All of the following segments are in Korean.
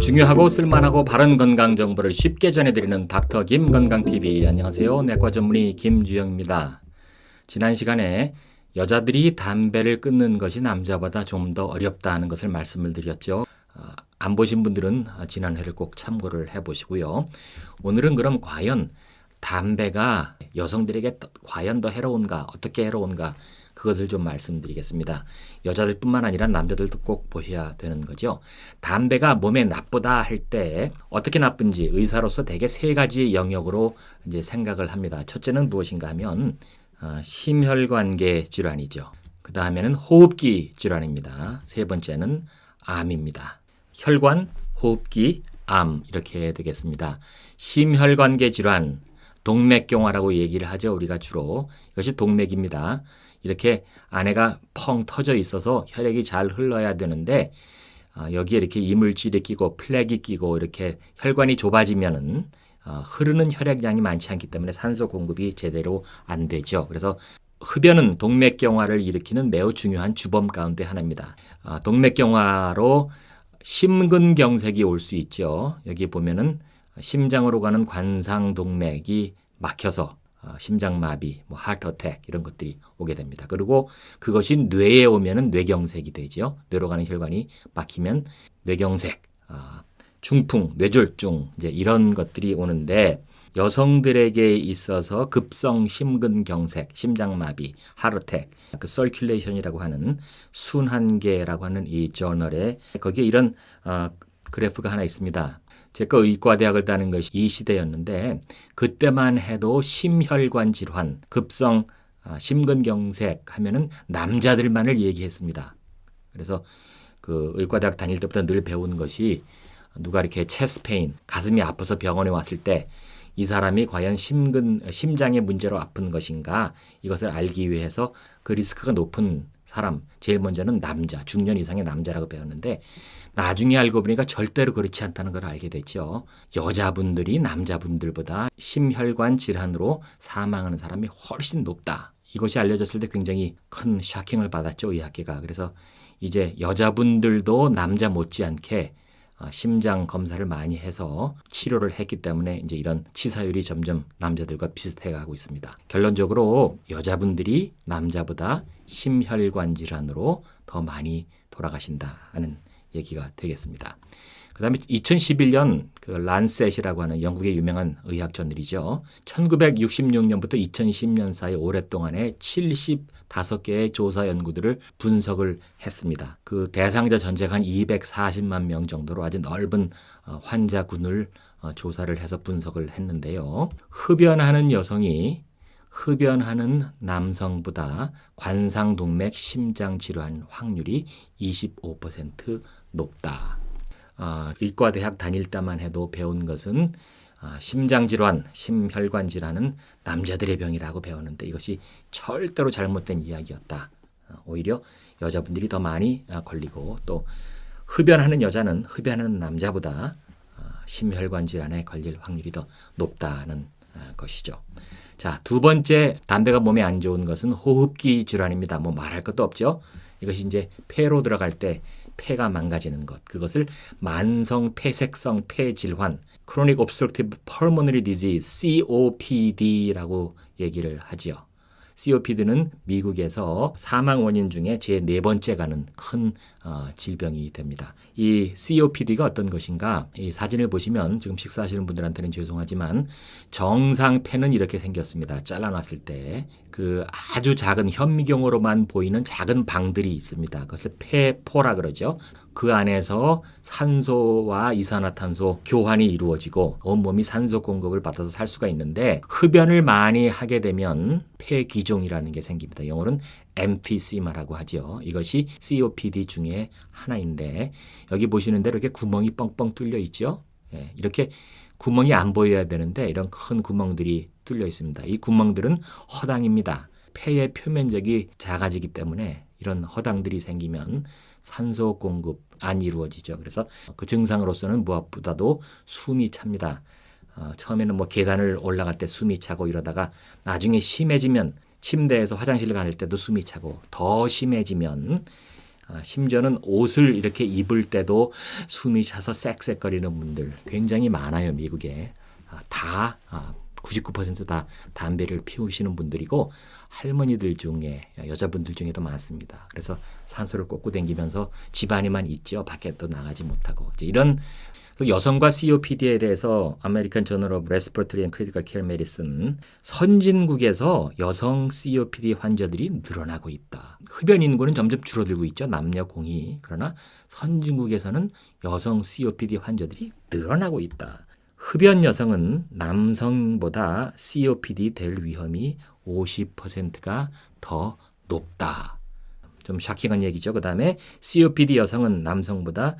중요하고 쓸만하고 바른 건강 정보를 쉽게 전해드리는 닥터 김 건강 TV 안녕하세요 내과 전문의 김주영입니다. 지난 시간에 여자들이 담배를 끊는 것이 남자보다 좀 더 어렵다는 것을 말씀을 드렸죠. 어, 안 보신 분들은 지난 회를 꼭 참고를 해보시고요. 오늘은 그럼 과연 담배가 여성들에게 더- 과연 더 해로운가 어떻게 해로운가 그것을 좀 말씀드리겠습니다. 여자들뿐만 아니라 남자들도 꼭 보셔야 되는 거죠. 담배가 몸에 나쁘다 할 때 어떻게 나쁜지 의사로서 대개 세 가지 영역으로 이제 생각을 합니다. 첫째는 무엇인가 하면 어, 심혈관계 질환이죠. 그 다음에는 호흡기 질환입니다. 세 번째는 암입니다. 혈관, 호흡기, 암 이렇게 되겠습니다. 심혈관계 질환, 동맥경화라고 얘기를 하죠. 우리가 주로 이것이 동맥입니다. 이렇게 안에가 펑 터져 있어서 혈액이 잘 흘러야 되는데 아, 여기에 이렇게 이물질이 끼고 플렉이 끼고 이렇게 혈관이 좁아지면은 어, 흐르는 혈액량이 많지 않기 때문에 산소 공급이 제대로 안 되죠. 그래서 흡연은 동맥경화를 일으키는 매우 중요한 주범 가운데 하나입니다. 아, 동맥경화로 심근경색이 올 수 있죠. 여기 보면은 심장으로 가는 관상동맥이 막혀서 어, 심장마비, 뭐 하트어택 이런 것들이 오게 됩니다. 그리고 그것이 뇌에 오면은 뇌경색이 되죠. 뇌로 가는 혈관이 막히면 뇌경색, 아, 중풍, 뇌졸중 이제 이런 것들이 오는데 여성들에게 있어서 급성 심근경색, 심장마비, 하르텍, 그 서큘레이션이라고 하는 순환계라고 하는 이 저널에 거기에 이런 어, 그래프가 하나 있습니다. 제가 의과대학을 다닌 것이 이 시대였는데 그때만 해도 심혈관 질환, 급성 아, 심근경색 하면은 남자들만을 얘기했습니다. 그래서 그 의과대학 다닐 때부터 늘 배운 것이 누가 이렇게 체스페인 가슴이 아파서 병원에 왔을 때 이 사람이 과연 심근 심장의 문제로 아픈 것인가 이것을 알기 위해서 그 리스크가 높은 사람 제일 먼저는 남자 중년 이상의 남자라고 배웠는데 나중에 알고 보니까 절대로 그렇지 않다는 걸 알게 됐죠. 여자분들이 남자분들보다 심혈관 질환으로 사망하는 사람이 훨씬 높다. 이것이 알려졌을 때 굉장히 큰 샤킹을 받았죠 의학계가. 그래서 이제 여자분들도 남자 못지않게 어, 심장 검사를 많이 해서 치료를 했기 때문에 이제 이런 치사율이 점점 남자들과 비슷해 가고 있습니다. 결론적으로 여자분들이 남자보다 심혈관 질환으로 더 많이 돌아가신다는 얘기가 되겠습니다. 그다음에 2011년 그 란셋이라고 하는 영국의 유명한 의학 저널이죠. 1966년부터 2010년 사이 오랫동안에 75개의 조사 연구들을 분석을 했습니다. 그 대상자 전체가 한 240만 명 정도로 아주 넓은 어, 환자군을 어, 조사를 해서 분석을 했는데요. 흡연하는 여성이 흡연하는 남성보다 관상동맥 심장 질환 확률이 25% 높다. 아, 의과대학 다닐 때만 해도 배운 것은 아, 심장 질환, 심혈관 질환은 남자들의 병이라고 배웠는데 이것이 절대로 잘못된 이야기였다. 아, 오히려 여자분들이 더 많이 아, 걸리고 또 흡연하는 여자는 흡연하는 남자보다 아, 심혈관 질환에 걸릴 확률이 더 높다는 아, 것이죠. 자, 두 번째 담배가 몸에 안 좋은 것은 호흡기 질환입니다. 뭐 말할 것도 없죠. 이것이 이제 폐로 들어갈 때 폐가 망가지는 것. 그것을 만성 폐색성 폐질환, Chronic Obstructive Pulmonary Disease, COPD라고 얘기를 하지요. COPD는 미국에서 사망 원인 중에 제 네 번째 가는 큰 어, 질병이 됩니다. 이 COPD가 어떤 것인가? 이 사진을 보시면 지금 식사하시는 분들한테는 죄송하지만 정상 폐는 이렇게 생겼습니다. 잘라놨을 때 그 아주 작은 현미경으로만 보이는 작은 방들이 있습니다. 그것을 폐포라 그러죠. 그 안에서 산소와 이산화탄소 교환이 이루어지고 온몸이 산소 공급을 받아서 살 수가 있는데 흡연을 많이 하게 되면 폐기종이라는 게 생깁니다. 영어로는 emphysema라고 하죠. 이것이 COPD 중에 하나인데 여기 보시는 대로 이렇게 구멍이 뻥뻥 뚫려 있죠. 예, 이렇게 구멍이 안 보여야 되는데 이런 큰 구멍들이 뚫려 있습니다. 이 구멍들은 허당입니다. 폐의 표면적이 작아지기 때문에 이런 허당들이 생기면 산소 공급 안 이루어지죠. 그래서 그 증상으로서는 무엇보다도 숨이 찹니다. 어, 처음에는 뭐 계단을 올라갈 때 숨이 차고 이러다가 나중에 심해지면 침대에서 화장실 갈 때도 숨이 차고 더 심해지면 아, 심지어는 옷을 이렇게 입을 때도 숨이 차서 쌕쌕거리는 분들 굉장히 많아요 미국에 아, 다 아, 99%다 담배를 피우시는 분들이고 할머니들 중에 여자분들 중에 도 많습니다. 그래서 산소를 꽂고 다니면서 집안에만 있죠. 밖에 또 나가지 못하고 이런 그 여성과 COPD에 대해서 아메리칸 저널 오브 레스피레토리 앤 크리티컬 케어 메디슨 선진국에서 여성 COPD 환자들이 늘어나고 있다. 흡연 인구는 점점 줄어들고 있죠. 남녀 공이. 그러나 선진국에서는 여성 COPD 환자들이 늘어나고 있다. 흡연 여성은 남성보다 COPD 될 위험이 50%가 더 높다. 좀 샤킹한 얘기죠. 그 다음에 COPD 여성은 남성보다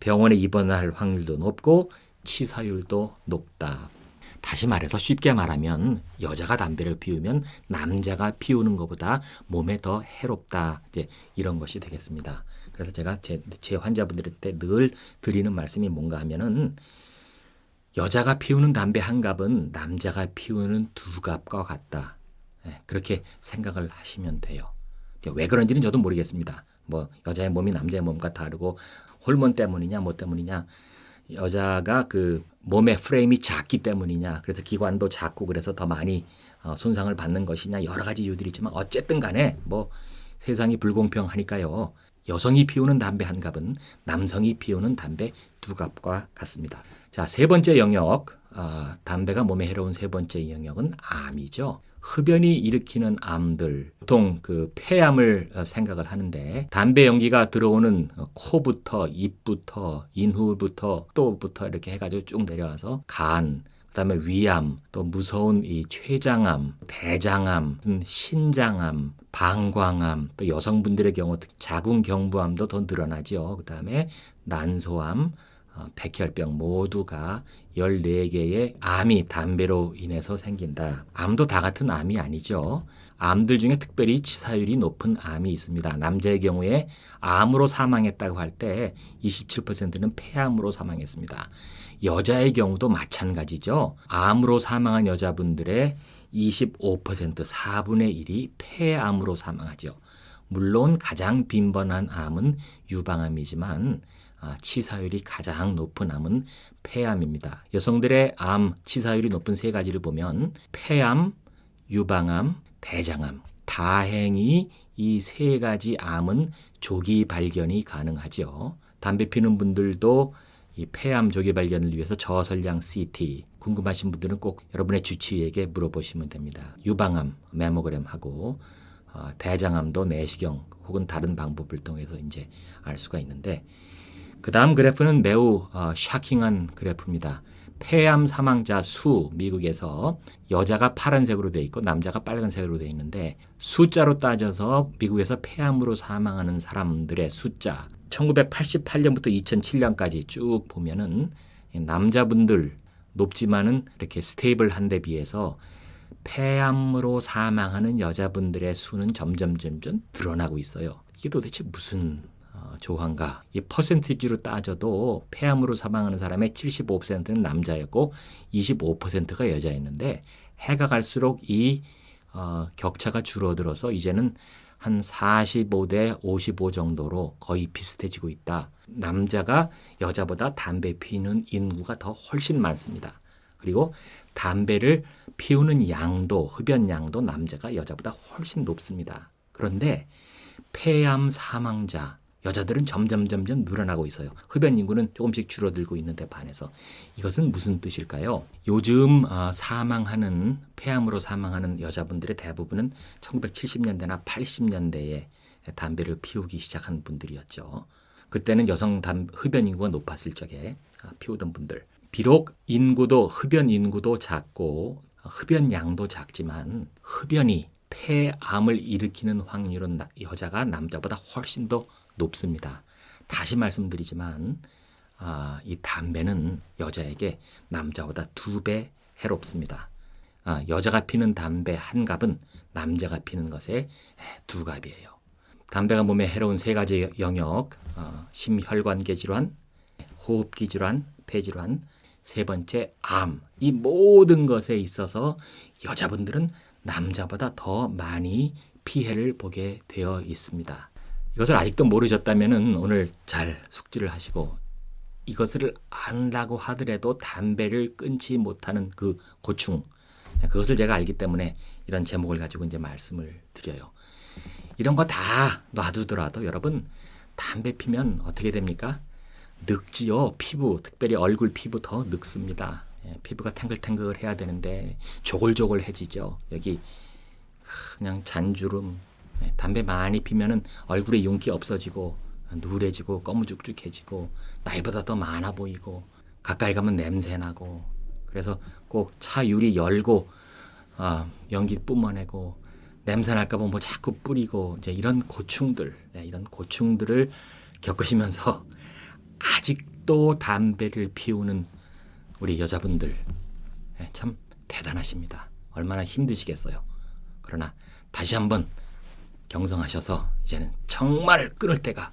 병원에 입원할 확률도 높고 치사율도 높다. 다시 말해서 쉽게 말하면 여자가 담배를 피우면 남자가 피우는 것보다 몸에 더 해롭다. 이제 이런 것이 되겠습니다. 그래서 제가 제, 제 환자분들한테 늘 드리는 말씀이 뭔가 하면은 여자가 피우는 담배 한 갑은 남자가 피우는 두 갑과 같다. 예, 그렇게 생각을 하시면 돼요. 왜 그런지는 저도 모르겠습니다. 뭐 여자의 몸이 남자의 몸과 다르고 호르몬 때문이냐 뭐 때문이냐 여자가 그 몸의 프레임이 작기 때문이냐 그래서 기관도 작고 그래서 더 많이 어, 손상을 받는 것이냐 여러 가지 이유들이 있지만 어쨌든 간에 뭐 세상이 불공평하니까요. 여성이 피우는 담배 한 갑은 남성이 피우는 담배 두 갑과 같습니다. 자, 세 번째 영역, 아, 담배가 몸에 해로운 세 번째 영역은 암이죠. 흡연이 일으키는 암들, 보통 그 폐암을 어, 생각을 하는데 담배 연기가 들어오는 어, 코부터 입부터 인후부터 또부터 이렇게 해가지고 쭉 내려와서 간, 그다음에 위암, 또 무서운 이 췌장암, 대장암, 신장암, 방광암, 또 여성분들의 경우 자궁경부암도 더 늘어나죠. 그다음에 난소암, 어, 백혈병 모두가 14개의 암이 담배로 인해서 생긴다. 암도 다 같은 암이 아니죠. 암들 중에 특별히 치사율이 높은 암이 있습니다. 남자의 경우에 암으로 사망했다고 할 때 27%는 폐암으로 사망했습니다. 여자의 경우도 마찬가지죠. 암으로 사망한 여자분들의 25% 4분의 1이 폐암으로 사망하죠. 물론 가장 빈번한 암은 유방암이지만 아, 치사율이 가장 높은 암은 폐암입니다. 여성들의 암 치사율이 높은 세 가지를 보면 폐암, 유방암, 대장암. 다행히 이 세 가지 암은 조기 발견이 가능하죠. 담배 피는 분들도 이 폐암 조기 발견을 위해서 저설량 CT 궁금하신 분들은 꼭 여러분의 주치의에게 물어보시면 됩니다. 유방암 메모그램 하고 어, 대장암도 내시경 혹은 다른 방법을 통해서 이제 알 수가 있는데 그 다음 그래프는 매우 어, 샤킹한 그래프입니다. 폐암 사망자 수 미국에서 여자가 파란색으로 돼 있고 남자가 빨간색으로 돼 있는데 숫자로 따져서 미국에서 폐암으로 사망하는 사람들의 숫자 1988년부터 2007년까지 쭉 보면은 남자분들 높지만은 이렇게 스테이블한 데 비해서 폐암으로 사망하는 여자분들의 수는 점점 점점 늘어나고 있어요. 이게 도대체 무슨 어, 조항가 이 퍼센티지로 따져도 폐암으로 사망하는 사람의 75%는 남자였고 25%가 여자였는데 해가 갈수록 이 어, 격차가 줄어들어서 이제는 한 45대 55 정도로 거의 비슷해지고 있다. 남자가 여자보다 담배 피우는 인구가 더 훨씬 많습니다. 그리고 담배를 피우는 양도, 흡연 양도 남자가 여자보다 훨씬 높습니다. 그런데 폐암 사망자, 여자들은 점점 점점 늘어나고 있어요. 흡연 인구는 조금씩 줄어들고 있는데 반해서 이것은 무슨 뜻일까요? 요즘 어, 사망하는 폐암으로 사망하는 여자분들의 대부분은 1970년대나 80년대에 담배를 피우기 시작한 분들이었죠. 그때는 여성 담, 흡연 인구가 높았을 적에 아, 피우던 분들. 비록 인구도 흡연 인구도 작고 흡연 양도 작지만 흡연이 폐암을 일으키는 확률은 여자가 남자보다 훨씬 더 높습니다. 다시 말씀드리지만 아, 이 담배는 여자에게 남자보다 두 배 해롭습니다. 아, 여자가 피는 담배 한 갑은 남자가 피는 것의 두 갑이에요. 담배가 몸에 해로운 세 가지 영역, 어, 심혈관계 질환, 호흡기 질환, 폐 질환, 세 번째 암. 이 모든 것에 있어서 여자분들은 남자보다 더 많이 피해를 보게 되어 있습니다. 이것을 아직도 모르셨다면은 오늘 잘 숙지를 하시고 이것을 안다고 하더라도 담배를 끊지 못하는 그 고충 그것을 제가 알기 때문에 이런 제목을 가지고 이제 말씀을 드려요. 이런 거 다 놔두더라도 여러분 담배 피면 어떻게 됩니까? 늙지요. 피부 특별히 얼굴 피부 더 늙습니다. 예, 피부가 탱글탱글 해야 되는데 조글조글해지죠. 여기 그냥 잔주름. 예, 담배 많이 피면은 얼굴에 윤기 없어지고 누래지고 꺼무죽죽해지고 나이보다 더 많아 보이고 가까이 가면 냄새 나고 그래서 꼭 차 유리 열고 아, 연기 뿜어내고 냄새 날까봐 뭐 자꾸 뿌리고 이제 이런 고충들 네, 이런 고충들을 겪으시면서 아직도 담배를 피우는 우리 여자분들 네, 참 대단하십니다. 얼마나 힘드시겠어요. 그러나 다시 한번 경성하셔서 이제는 정말 끊을 때가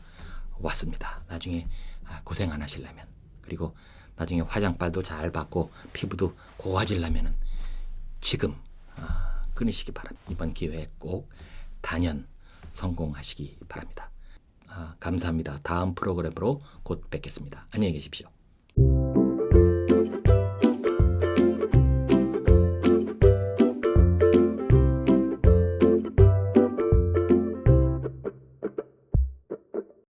왔습니다. 나중에 아, 고생 안 하시려면 그리고 나중에 화장빨도 잘 받고 피부도 고와지려면은 지금 아, 끊으시기 바랍니다. 이번 기회에 꼭 단연 성공하시기 바랍니다. 아, 감사합니다. 다음 프로그램으로 곧 뵙겠습니다. 안녕히 계십시오.